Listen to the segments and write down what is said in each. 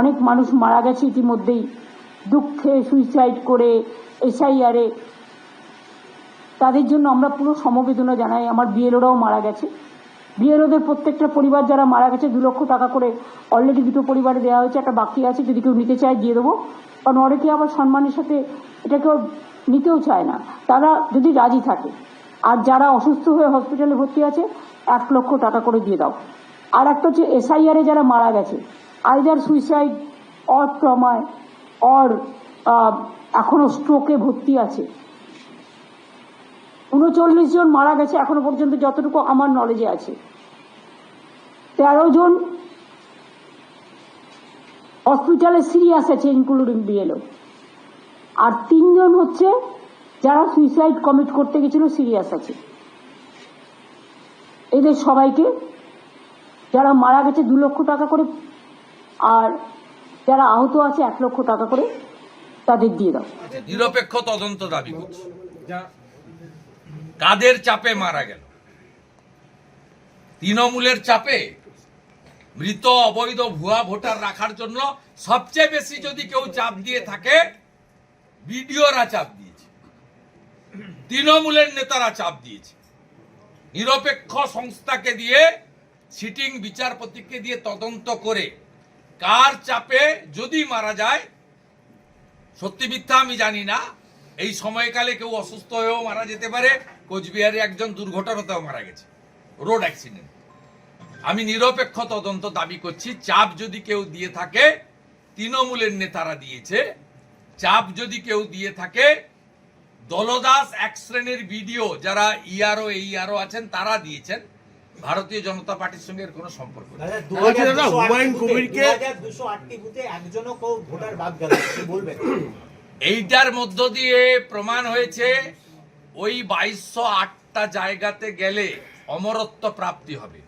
অনেক মানুষ মারা গেছে ইতিমধ্যেই। দুঃখে সুইসাইড করে এসআইআরে তাদের জন্য আমরা পুরো সমবেদনা জানাই। আমার বিএলওরাও মারা গেছে। বিএলওদের প্রত্যেকটা পরিবার যারা মারা গেছে, দু লক্ষ টাকা করে অলরেডি দুটো পরিবারে দেওয়া হয়েছে। একটা বাকি আছে, যদি কেউ নিতে চায়, দিয়ে দেবো। কারণ অনেকে আবার সম্মানের সাথে এটা কেউ নিতেও চায় না। তারা যদি রাজি থাকে, আর যারা অসুস্থ হয়ে হসপিটালে ভর্তি আছে, এক লক্ষ টাকা করে দিয়ে দাও। আর একটা হচ্ছে এসআইআরে যারা মারা গেছে আইদার সুইসাইড অর ট্রমায় অর এখনও স্ট্রোকে ভর্তি আছে। উনচল্লিশ জন মারা গেছে এখনও পর্যন্ত যতটুকু আমার নলেজে আছে। তেরো জন হসপিটালে সিরিয়াস আছে ইনক্লুডিং বিএলও আর তিনজন হচ্ছে যারা সুইসাইড কমিট করতে গেছিল সিরিয়াস আছে। এদের সবাইকে যারা মারা গেছে দু লক্ষ টাকা করে আর যারা আহত আছে এক লক্ষ টাকা করে তাদের দিয়ে দাও। নিরপেক্ষ তদন্ত দাবি কাদের চাপে মারা গেল? তৃণমূলের চাপে? মৃত, অবৈধ, ভুয়া ভোটার রাখার জন্য সবচেয়ে বেশি যদি কেউ চাপ দিয়ে থাকে, বিডিওরা চাপ দিয়েছে। তৃণমূলের নেতারা চাপ দিয়েছে। নিরপেক্ষ সংস্থাকে দিয়ে সিটিং বিচারপতিকে দিয়ে তদন্ত করে কার চাপে যদি মারা যায়? সত্যি মিথ্যা আমি জানি না। এই সময়কালে কেউ অসুস্থ হয়েও মারা যেতে পারে। কোচবিহারে একজন দুর্ঘটনাতেও মারা গেছে। Road accident. আমি নিরপেক্ষ তদন্ত দাবি করছি। চাপ যদি কেউ দিয়ে থাকে, তৃণমূলের নেতারা দিয়েছে। চাপ যদি কেউ দিয়ে থাকে, দলদাস এক শ্রেণির ভিডিও যারা ইআরও এইআরও আছেন, তারা দিয়েছেন। ভারতীয় জনতা পার্টির সঙ্গে এর কোনো সম্পর্ক এইটার মধ্য দিয়ে প্রমাণ হয়েছে ওই বাইশশো আটটা জায়গাতে গেলে অমরত্ব প্রাপ্তি হবে।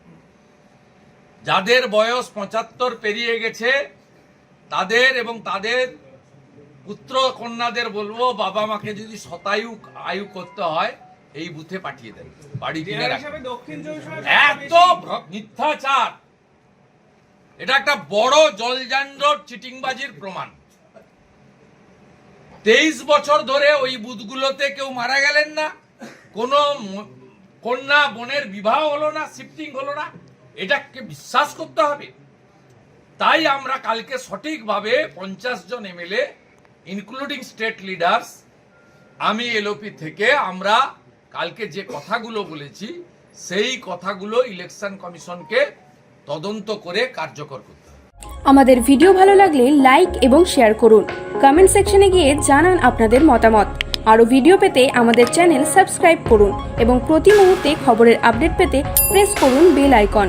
যাদের বয়স পঁচাত্তর পেরিয়ে গেছে তাদের এবং তাদের পুত্র কন্যাদের বলব বাবা মাকে যদি শতায়ু আয়ু করতে হয় এই বুথে পাঠিয়ে দেন বাড়ি কিনে এত মিথ্যাচার! এটা একটা বড় জলযান্ডর চিটিংবাজির প্রমাণ। তেইশ বছর ধরে ওই বুথগুলোতে কেউ মারা গেলেন না কোনো কন্যা বোনের বিবাহ হলো না শিফটিং হলো না এটাকে বিশ্বাস করতে হবে। তাই আমরা কালকে সঠিকভাবে পঞ্চাশ জন এমএলএ ইনক্লুডিং স্টেট লিডার্স আমি এলওপি থেকে আমরা কালকে যে কথাগুলো বলেছি, সেই কথাগুলো ইলেকশন কমিশনকে তদন্ত করে কার্যকর করতে হবে। আমাদের ভিডিও ভালো লাগলে লাইক এবং শেয়ার করুন। কমেন্ট সেকশনে গিয়ে জানান আপনাদের মতামত। আরও ভিডিও পেতে আমাদের চ্যানেল সাবস্ক্রাইব করুন এবং প্রতি মুহূর্তে খবরের আপডেট পেতে প্রেস করুন বেল আইকন